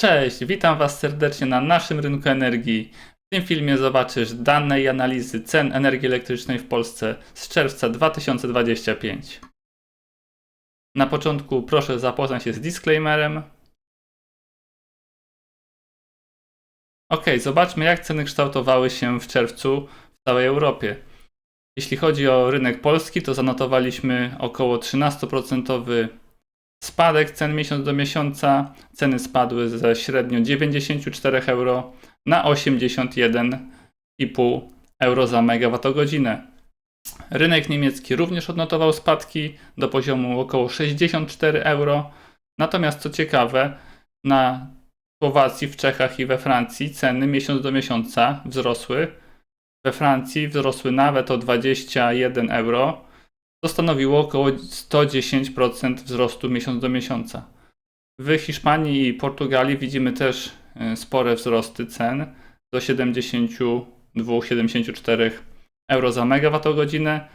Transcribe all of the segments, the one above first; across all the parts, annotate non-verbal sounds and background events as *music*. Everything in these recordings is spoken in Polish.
Cześć, witam Was serdecznie na naszym rynku energii. W tym filmie zobaczysz dane i analizy cen energii elektrycznej w Polsce z czerwca 2025. Na początku proszę zapoznać się z disclaimerem. Ok, zobaczmy jak ceny kształtowały się w czerwcu w całej Europie. Jeśli chodzi o rynek polski, to zanotowaliśmy około 13% Spadek cen miesiąc do miesiąca. Ceny spadły ze średnio 94 euro na 81,5 euro za megawattogodzinę. Rynek niemiecki również odnotował spadki do poziomu około 64 euro. Natomiast co ciekawe, na Słowacji, w Czechach i we Francji ceny miesiąc do miesiąca wzrosły. We Francji wzrosły nawet o 21 euro, to stanowiło około 110% wzrostu miesiąc do miesiąca. W Hiszpanii i Portugalii widzimy też e, spore wzrosty cen do 72-74 euro za megawattogodzinę,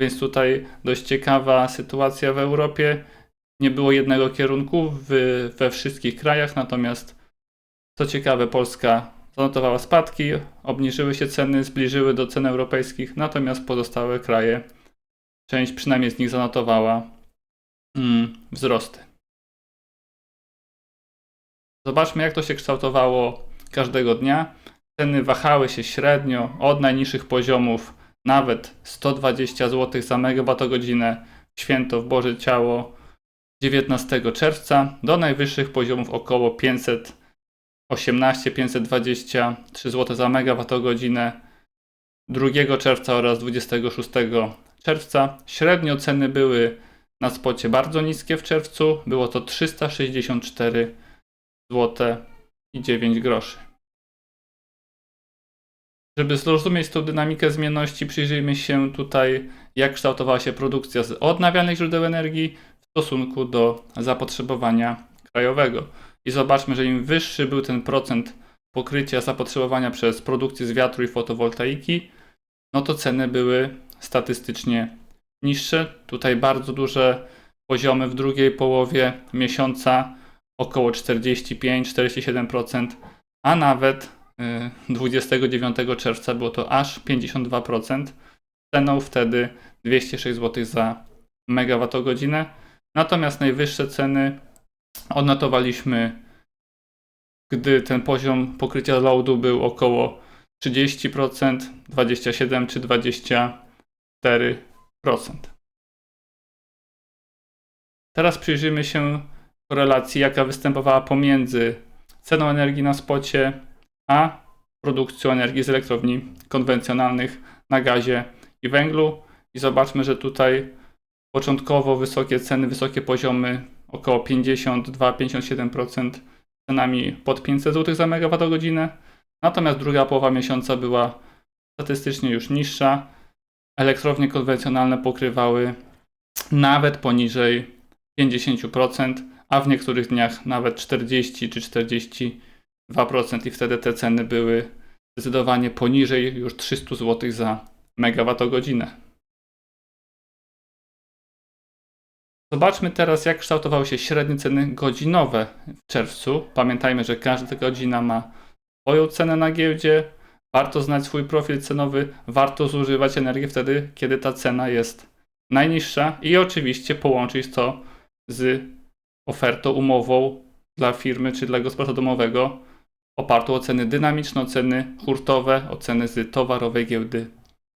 więc tutaj dość ciekawa sytuacja w Europie. Nie było jednego kierunku w, we wszystkich krajach, natomiast co ciekawe, Polska zanotowała spadki, obniżyły się ceny, zbliżyły do cen europejskich, natomiast pozostałe kraje część przynajmniej z nich zanotowała mm, wzrosty. Zobaczmy, jak to się kształtowało każdego dnia. Ceny wahały się średnio od najniższych poziomów nawet 120 zł za megawattogodzinę święto w Boże Ciało 19 czerwca do najwyższych poziomów około 518-523 zł za megawattogodzinę 2 czerwca oraz 26 czerwca. Średnio ceny były na spocie bardzo niskie w czerwcu. Było to 364 zł i 9 groszy. Żeby zrozumieć tą dynamikę zmienności, przyjrzyjmy się tutaj, jak kształtowała się produkcja z odnawialnych źródeł energii w stosunku do zapotrzebowania krajowego. I zobaczmy, że im wyższy był ten procent pokrycia zapotrzebowania przez produkcję z wiatru i fotowoltaiki, no to ceny były statystycznie niższe. Tutaj bardzo duże poziomy w drugiej połowie miesiąca około 45-47%, a nawet 29 y, czerwca było to aż 52%. Ceną wtedy 206 zł za megawattogodzinę. Natomiast najwyższe ceny odnotowaliśmy, gdy ten poziom pokrycia loadu był około 30%, 27 czy 20 4%. Teraz przyjrzymy się korelacji, jaka występowała pomiędzy ceną energii na spocie, a produkcją energii z elektrowni konwencjonalnych na gazie i węglu. I zobaczmy, że tutaj początkowo wysokie ceny, wysokie poziomy, około 52-57% cenami pod 500 zł za megawattogodzinę. Natomiast druga połowa miesiąca była statystycznie już niższa, elektrownie konwencjonalne pokrywały nawet poniżej 50%, a w niektórych dniach nawet 40 czy 42% i wtedy te ceny były zdecydowanie poniżej już 300 zł za megawattogodzinę. Zobaczmy teraz, jak kształtowały się średnie ceny godzinowe w czerwcu. Pamiętajmy, że każda godzina ma swoją cenę na giełdzie, Warto znać swój profil cenowy, warto zużywać energię wtedy, kiedy ta cena jest najniższa i oczywiście połączyć to z ofertą umową dla firmy czy dla gospodarstwa domowego opartą o ceny dynamiczne, o ceny hurtowe, o ceny z towarowej giełdy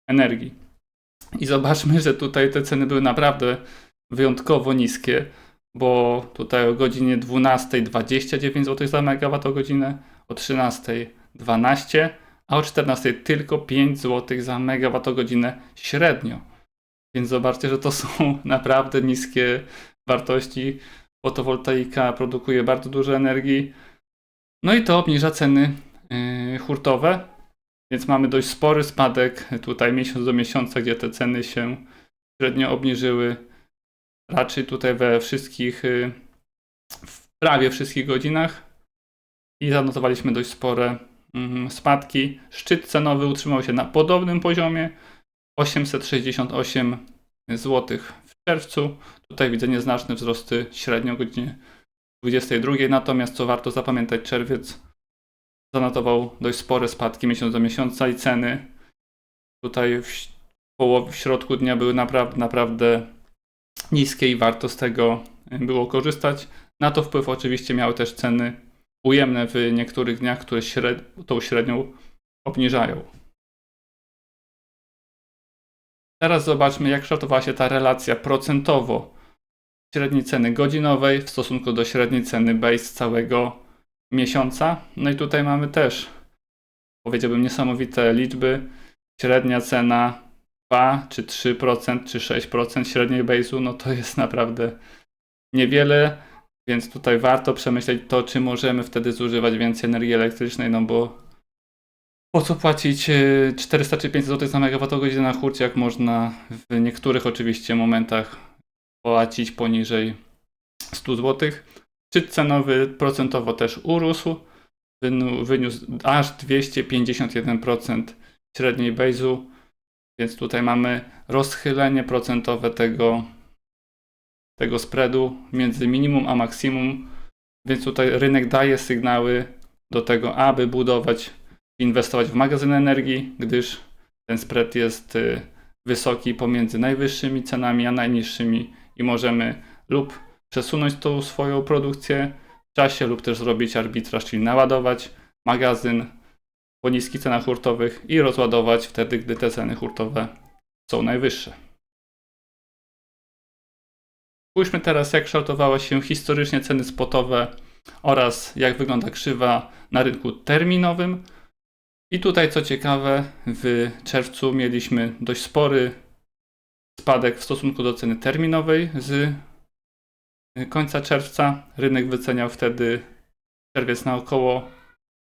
energii. I zobaczmy, że tutaj te ceny były naprawdę wyjątkowo niskie, bo tutaj o godzinie 12.29 zł za megawattogodzinę, o 13.12 a o 14 tylko 5 zł za megawattogodzinę średnio. Więc zobaczcie, że to są *laughs* naprawdę niskie wartości. Fotowoltaika produkuje bardzo dużo energii. No i to obniża ceny yy, hurtowe, więc mamy dość spory spadek tutaj miesiąc do miesiąca, gdzie te ceny się średnio obniżyły. Raczej tutaj we wszystkich, yy, w prawie wszystkich godzinach i zanotowaliśmy dość spore spadki. Szczyt cenowy utrzymał się na podobnym poziomie 868 zł w czerwcu. Tutaj widzę nieznaczne wzrosty średnio o godzinie 22, natomiast co warto zapamiętać, czerwiec zanotował dość spore spadki miesiąc do miesiąca i ceny tutaj w, połowie, w środku dnia były naprawdę, naprawdę niskie i warto z tego było korzystać. Na to wpływ oczywiście miały też ceny ujemne w niektórych dniach, które śred, tą średnią obniżają. Teraz zobaczmy, jak kształtowała się ta relacja procentowo średniej ceny godzinowej w stosunku do średniej ceny base całego miesiąca. No i tutaj mamy też, powiedziałbym, niesamowite liczby. Średnia cena 2 czy 3% czy 6% średniej base'u, no to jest naprawdę niewiele, więc tutaj warto przemyśleć to, czy możemy wtedy zużywać więcej energii elektrycznej, no bo po co płacić e, 400 czy 500 zł za megawattogodzinę na hurcie, jak można w niektórych oczywiście momentach płacić poniżej 100 zł. Szczyt cenowy procentowo też urósł, wyniósł aż 251% średniej base'u, więc tutaj mamy rozchylenie procentowe tego, tego spreadu między minimum a maksimum, więc tutaj rynek daje sygnały do tego, aby budować, inwestować w magazyn energii, gdyż ten spread jest y, wysoki pomiędzy najwyższymi cenami a najniższymi i możemy lub przesunąć tą swoją produkcję w czasie lub też zrobić arbitraż, czyli naładować magazyn po niskich cenach hurtowych i rozładować wtedy, gdy te ceny hurtowe są najwyższe. Spójrzmy teraz, jak kształtowały się historycznie ceny spotowe oraz jak wygląda krzywa na rynku terminowym. I tutaj, co ciekawe, w czerwcu mieliśmy dość spory spadek w stosunku do ceny terminowej z końca czerwca. Rynek wyceniał wtedy czerwiec na około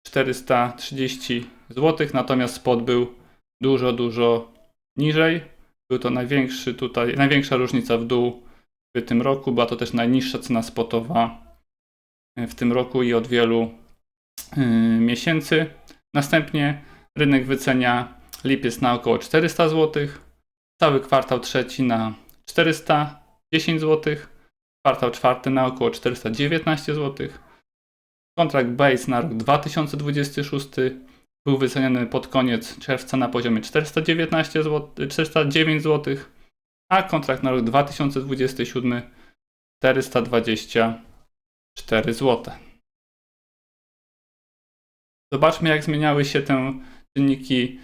430 zł, natomiast spot był dużo, dużo niżej. Był to największy tutaj, największa różnica w dół w tym roku. Była to też najniższa cena spotowa w tym roku i od wielu yy, miesięcy. Następnie rynek wycenia lipiec na około 400 zł, cały kwartał trzeci na 410 zł, kwartał czwarty na około 419 zł. Kontrakt base na rok 2026 był wyceniany pod koniec czerwca na poziomie 419 zł, 409 zł, a kontrakt na rok 2027 424 zł. Zobaczmy, jak zmieniały się te czynniki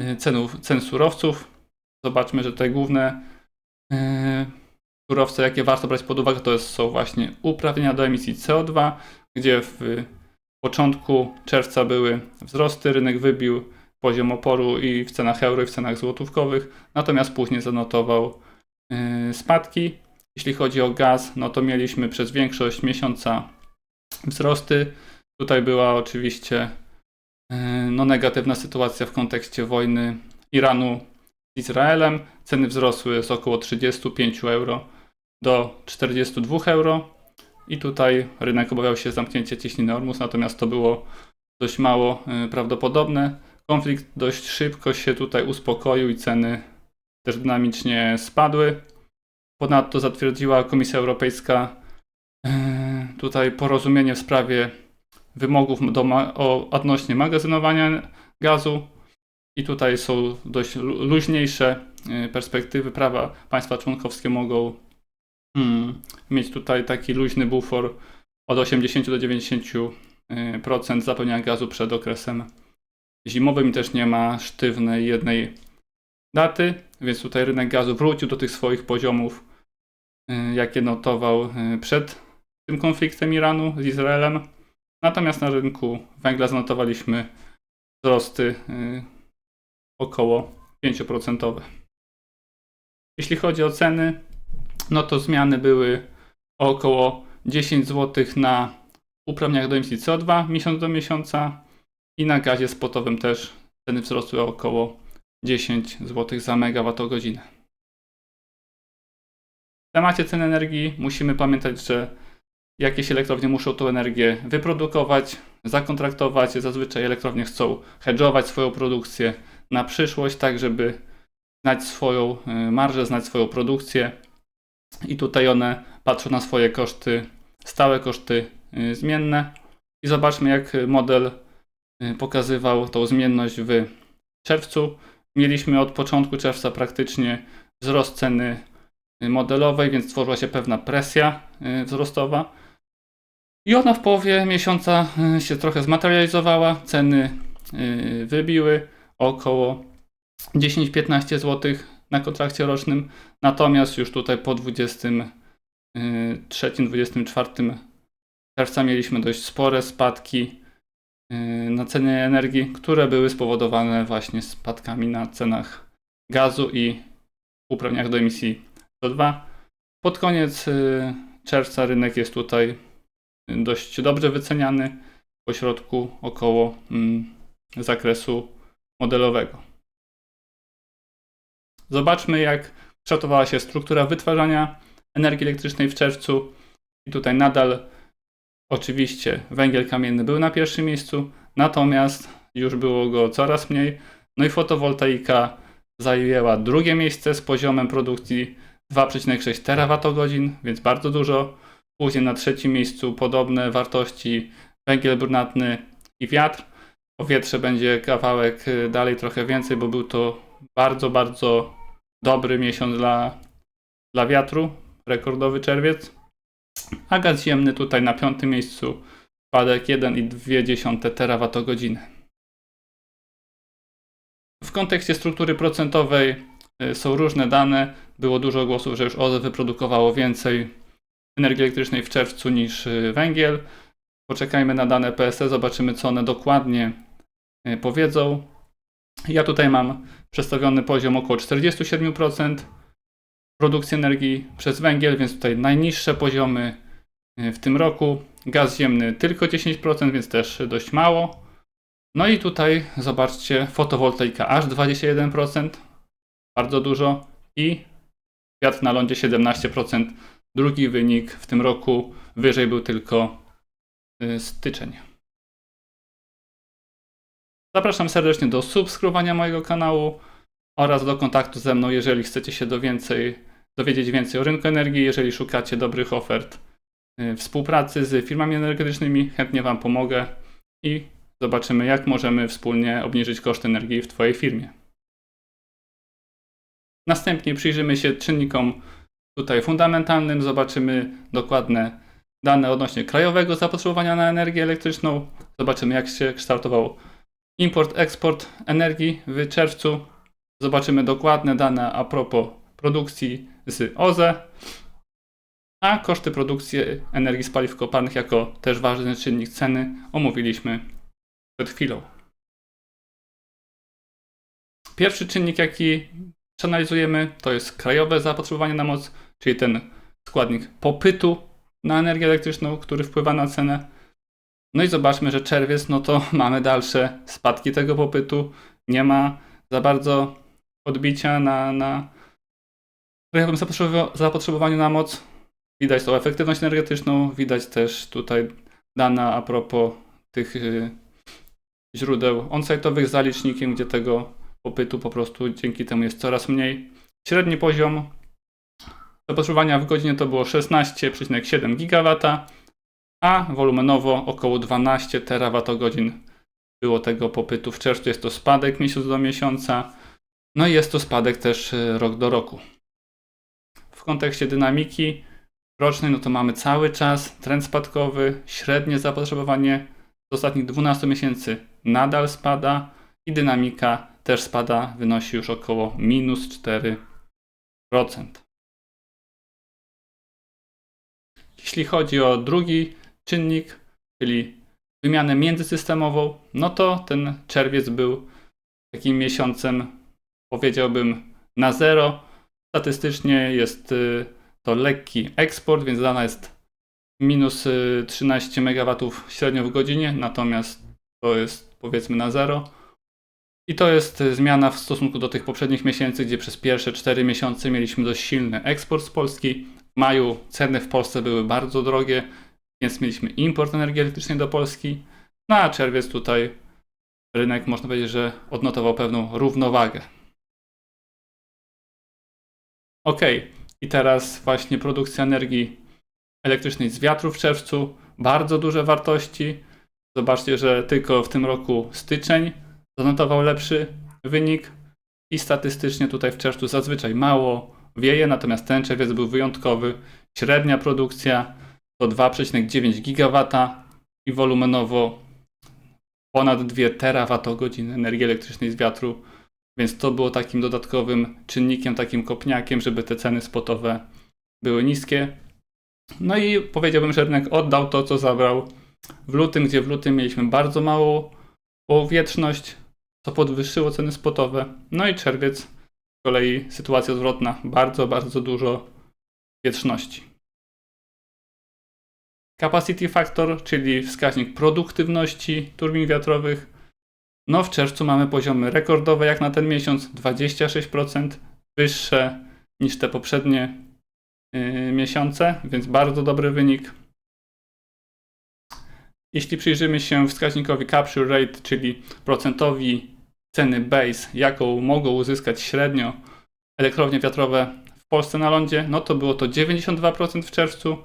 y, cenów, cen surowców. Zobaczmy, że te główne yy, surowce, jakie warto brać pod uwagę, to są właśnie uprawnienia do emisji CO2, gdzie w początku czerwca były wzrosty, rynek wybił poziom oporu i w cenach euro, i w cenach złotówkowych, natomiast później zanotował yy, spadki. Jeśli chodzi o gaz, no to mieliśmy przez większość miesiąca wzrosty. Tutaj była oczywiście yy, no, negatywna sytuacja w kontekście wojny Iranu z Izraelem. Ceny wzrosły z około 35 euro do 42 euro. I tutaj rynek obawiał się zamknięcia ciśniny Ormus, natomiast to było dość mało y, prawdopodobne. Konflikt dość szybko się tutaj uspokoił i ceny też dynamicznie spadły. Ponadto zatwierdziła Komisja Europejska y, tutaj porozumienie w sprawie wymogów do ma- o, odnośnie magazynowania gazu. I tutaj są dość lu- luźniejsze y, perspektywy prawa. Państwa członkowskie mogą mm, mieć tutaj taki luźny bufor od 80 do 90% zapełniania gazu przed okresem zimowym i też nie ma sztywnej jednej daty, więc tutaj rynek gazu wrócił do tych swoich poziomów, y, jakie notował y, przed tym konfliktem Iranu z Izraelem. Natomiast na rynku węgla zanotowaliśmy wzrosty y, około 5%. Jeśli chodzi o ceny, no to zmiany były około 10 zł na uprawnieniach do emisji CO2 miesiąc do miesiąca i na gazie spotowym też ceny wzrosły o około 10 zł za megawattogodzinę. W temacie cen energii musimy pamiętać, że jakieś elektrownie muszą tą energię wyprodukować, zakontraktować. Zazwyczaj elektrownie chcą hedżować swoją produkcję na przyszłość, tak żeby znać swoją y, marżę, znać swoją produkcję i tutaj one patrzą na swoje koszty stałe koszty y, zmienne. I zobaczmy, jak model pokazywał tą zmienność w czerwcu. Mieliśmy od początku czerwca praktycznie wzrost ceny y, modelowej, więc tworzyła się pewna presja y, wzrostowa. I ona w połowie miesiąca y, się trochę zmaterializowała. Ceny y, wybiły około 10-15 zł na kontrakcie rocznym. Natomiast już tutaj po 23-24 czerwca mieliśmy dość spore spadki y, na cenie energii, które były spowodowane właśnie spadkami na cenach gazu i uprawnieniach do emisji CO2. Pod koniec y, czerwca rynek jest tutaj dość dobrze wyceniany, po środku około mm, zakresu modelowego. Zobaczmy, jak kształtowała się struktura wytwarzania energii elektrycznej w czerwcu. I tutaj nadal oczywiście węgiel kamienny był na pierwszym miejscu, natomiast już było go coraz mniej. No i fotowoltaika zajęła drugie miejsce z poziomem produkcji 2,6 terawatogodzin, więc bardzo dużo. Później na trzecim miejscu podobne wartości węgiel brunatny i wiatr. O wietrze będzie kawałek y, dalej trochę więcej, bo był to bardzo, bardzo dobry miesiąc dla, dla wiatru, rekordowy czerwiec. A gaz ziemny tutaj na piątym miejscu spadek 1,2 terawatogodziny. W kontekście struktury procentowej y, są różne dane. Było dużo głosów, że już OZE wyprodukowało więcej energii elektrycznej w czerwcu niż y, węgiel. Poczekajmy na dane PSE, zobaczymy co one dokładnie y, powiedzą. Ja tutaj mam przedstawiony poziom około 47% produkcji energii przez węgiel, więc tutaj najniższe poziomy y, w tym roku. Gaz ziemny tylko 10%, więc też dość mało. No i tutaj zobaczcie, fotowoltaika aż 21%, bardzo dużo i wiatr na lądzie 17%. Drugi wynik w tym roku wyżej był tylko y, styczeń. Zapraszam serdecznie do subskrybowania mojego kanału oraz do kontaktu ze mną, jeżeli chcecie się do więcej, dowiedzieć więcej o rynku energii, jeżeli szukacie dobrych ofert y, współpracy z firmami energetycznymi, chętnie Wam pomogę i zobaczymy, jak możemy wspólnie obniżyć koszt energii w Twojej firmie. Następnie przyjrzymy się czynnikom tutaj fundamentalnym, zobaczymy dokładne dane odnośnie krajowego zapotrzebowania na energię elektryczną, zobaczymy, jak się kształtował import-eksport energii w czerwcu. Zobaczymy dokładne dane a propos produkcji z OZE, a koszty produkcji energii z paliw kopalnych jako też ważny czynnik ceny omówiliśmy przed chwilą. Pierwszy czynnik, jaki przeanalizujemy, to jest krajowe zapotrzebowanie na moc, czyli ten składnik popytu na energię elektryczną, który wpływa na cenę. No i zobaczmy, że czerwiec, no to *laughs* mamy dalsze spadki tego popytu. Nie ma za bardzo odbicia na, na krajowym zapotrzebowa- zapotrzebowaniu na moc. Widać tą efektywność energetyczną, widać też tutaj dane a propos tych y, źródeł on-site'owych z zalicznikiem, gdzie tego popytu po prostu dzięki temu jest coraz mniej. Średni poziom zapotrzebowania w godzinie to było 16,7 GW, a wolumenowo około 12 terawatogodzin było tego popytu w czerwcu. Jest to spadek miesiąc do miesiąca, no i jest to spadek też y, rok do roku. Kontekście dynamiki rocznej, no to mamy cały czas trend spadkowy, średnie zapotrzebowanie z ostatnich 12 miesięcy nadal spada i dynamika też spada, wynosi już około minus 4%. Jeśli chodzi o drugi czynnik, czyli wymianę międzysystemową, no to ten czerwiec był takim miesiącem, powiedziałbym, na zero. Statystycznie jest y, to lekki eksport, więc dana jest minus y, 13 MW średnio w godzinie, natomiast to jest powiedzmy na zero. I to jest y, zmiana w stosunku do tych poprzednich miesięcy, gdzie przez pierwsze 4 miesiące mieliśmy dość silny eksport z Polski. W maju ceny w Polsce były bardzo drogie, więc mieliśmy import energii elektrycznej do Polski. No a czerwiec tutaj rynek można powiedzieć, że odnotował pewną równowagę. Ok, i teraz właśnie produkcja energii elektrycznej z wiatru w czerwcu. Bardzo duże wartości. Zobaczcie, że tylko w tym roku styczeń zanotował lepszy wynik i statystycznie tutaj w czerwcu zazwyczaj mało wieje, natomiast ten czerwiec był wyjątkowy. Średnia produkcja to 2,9 GW i wolumenowo ponad 2 terawatogodziny energii elektrycznej z wiatru, więc to było takim dodatkowym czynnikiem, takim kopniakiem, żeby te ceny spotowe były niskie. No i powiedziałbym, że rynek oddał to, co zabrał w lutym, gdzie w lutym mieliśmy bardzo małą powietrzność, co podwyższyło ceny spotowe. No i czerwiec, z kolei sytuacja zwrotna, bardzo, bardzo dużo wietrzności. Capacity Factor, czyli wskaźnik produktywności turbin wiatrowych. No w czerwcu mamy poziomy rekordowe jak na ten miesiąc, 26%, wyższe niż te poprzednie yy, miesiące, więc bardzo dobry wynik. Jeśli przyjrzymy się wskaźnikowi Capture Rate, czyli procentowi ceny base, jaką mogą uzyskać średnio elektrownie wiatrowe w Polsce na lądzie, no to było to 92% w czerwcu,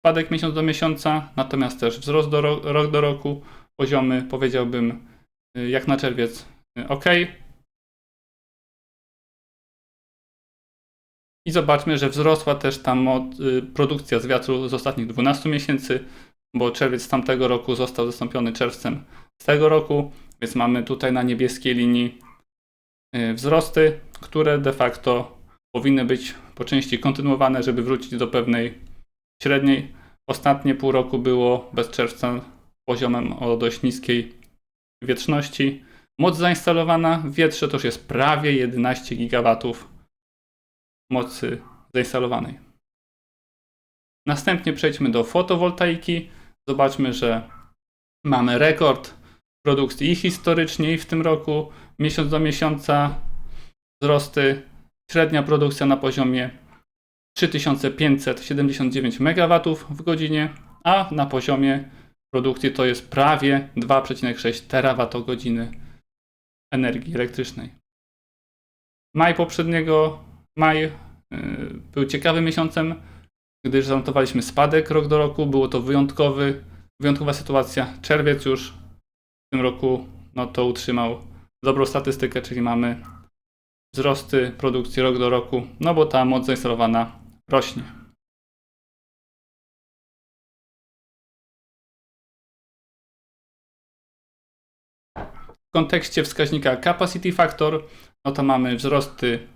spadek miesiąc do miesiąca, natomiast też wzrost do ro rok do roku, poziomy powiedziałbym jak na czerwiec y, ok. I zobaczmy, że wzrosła też tam y, produkcja z wiatru z ostatnich 12 miesięcy, bo czerwiec z tamtego roku został zastąpiony czerwcem z tego roku, więc mamy tutaj na niebieskiej linii wzrosty, które de facto powinny być po części kontynuowane, żeby wrócić do pewnej średniej. Ostatnie pół roku było bez czerwca poziomem o dość niskiej wietrzności. Moc zainstalowana w wietrze to już jest prawie 11 GW mocy zainstalowanej. Następnie przejdźmy do fotowoltaiki. Zobaczmy, że mamy rekord produkcji i historycznie, i w tym roku, miesiąc do miesiąca wzrosty. Średnia produkcja na poziomie 3579 MW w godzinie, a na poziomie produkcji to jest prawie 2,6 terawatogodziny energii elektrycznej. Maj poprzedniego, maj yy, był ciekawym miesiącem, gdyż zanotowaliśmy spadek rok do roku. Było to wyjątkowy, wyjątkowa sytuacja. Czerwiec już w tym roku no to utrzymał dobrą statystykę, czyli mamy wzrosty produkcji rok do roku, no bo ta moc zainstalowana rośnie. Kontekście wskaźnika Capacity Factor, no to mamy wzrosty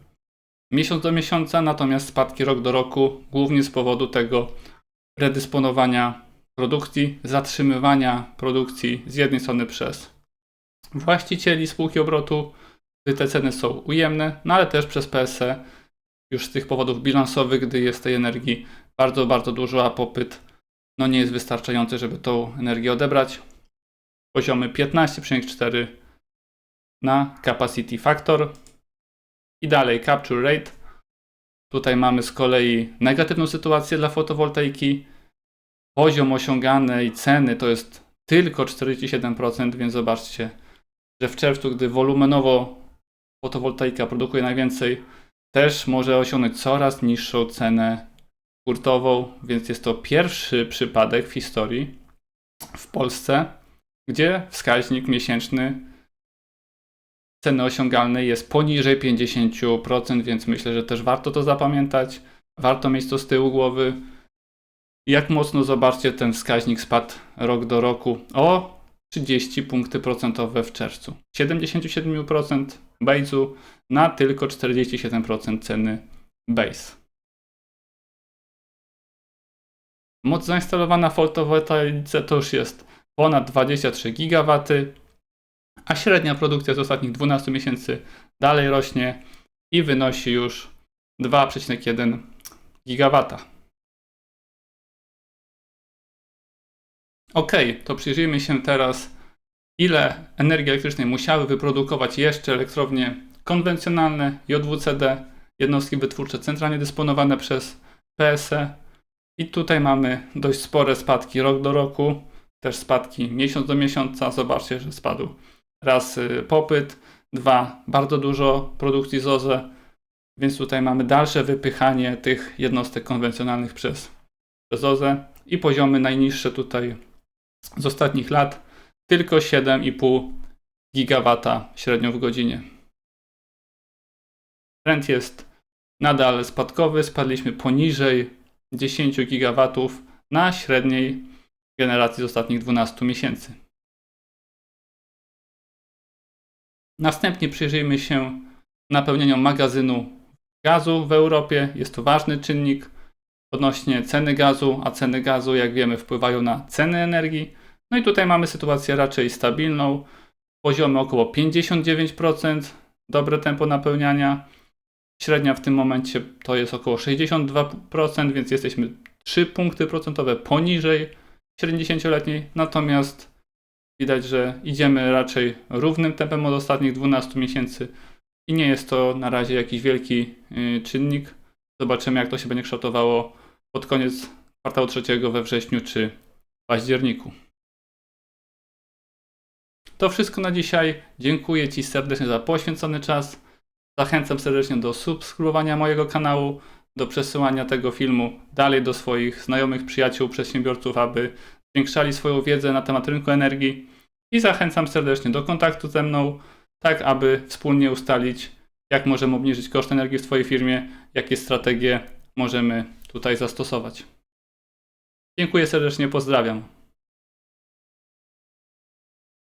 miesiąc do miesiąca, natomiast spadki rok do roku, głównie z powodu tego redysponowania produkcji, zatrzymywania produkcji z jednej strony przez właścicieli spółki obrotu, gdy te ceny są ujemne, no ale też przez PSE już z tych powodów bilansowych, gdy jest tej energii bardzo, bardzo dużo, a popyt no nie jest wystarczający, żeby tą energię odebrać. Poziomy 15,4 na capacity factor i dalej capture rate. Tutaj mamy z kolei negatywną sytuację dla fotowoltaiki. Poziom osiąganej ceny to jest tylko 47%, więc zobaczcie, że w czerwcu, gdy wolumenowo fotowoltaika produkuje najwięcej, też może osiągnąć coraz niższą cenę hurtową, więc jest to pierwszy przypadek w historii w Polsce, gdzie wskaźnik miesięczny ceny osiągalnej jest poniżej 50%, więc myślę, że też warto to zapamiętać. Warto mieć to z tyłu głowy. Jak mocno zobaczcie, ten wskaźnik spadł rok do roku o 30 punkty procentowe w czerwcu. 77% base'u na tylko 47% ceny base. Moc zainstalowana w to już jest ponad 23 GW, a średnia produkcja z ostatnich 12 miesięcy dalej rośnie i wynosi już 2,1 GW. Ok, to przyjrzyjmy się teraz, ile energii elektrycznej musiały wyprodukować jeszcze elektrownie konwencjonalne JWCD, jednostki wytwórcze centralnie dysponowane przez PSE. I tutaj mamy dość spore spadki rok do roku, też spadki miesiąc do miesiąca. Zobaczcie, że spadł raz y, popyt, dwa bardzo dużo produkcji z OZE, więc tutaj mamy dalsze wypychanie tych jednostek konwencjonalnych przez przez OZE i poziomy najniższe tutaj z ostatnich lat tylko 7,5 gigawata średnio w godzinie. Trend jest nadal spadkowy, spadliśmy poniżej 10 gigawatów na średniej generacji z ostatnich 12 miesięcy. Następnie przyjrzyjmy się napełnieniu magazynu gazu w Europie. Jest to ważny czynnik odnośnie ceny gazu, a ceny gazu, jak wiemy, wpływają na ceny energii. No i tutaj mamy sytuację raczej stabilną. Poziomy około 59%, dobre tempo napełniania. Średnia w tym momencie to jest około 62%, więc jesteśmy 3 punkty procentowe poniżej średniej 10-letniej. Natomiast widać, że idziemy raczej równym tempem od ostatnich 12 miesięcy i nie jest to na razie jakiś wielki y, czynnik. Zobaczymy, jak to się będzie kształtowało pod koniec kwartału trzeciego we wrześniu czy październiku. To wszystko na dzisiaj. Dziękuję Ci serdecznie za poświęcony czas. Zachęcam serdecznie do subskrybowania mojego kanału, do przesyłania tego filmu dalej do swoich znajomych, przyjaciół, przedsiębiorców, aby zwiększali swoją wiedzę na temat rynku energii. I zachęcam serdecznie do kontaktu ze mną, tak aby wspólnie ustalić, jak możemy obniżyć koszt energii w Twojej firmie, jakie strategie możemy tutaj zastosować. Dziękuję serdecznie, pozdrawiam.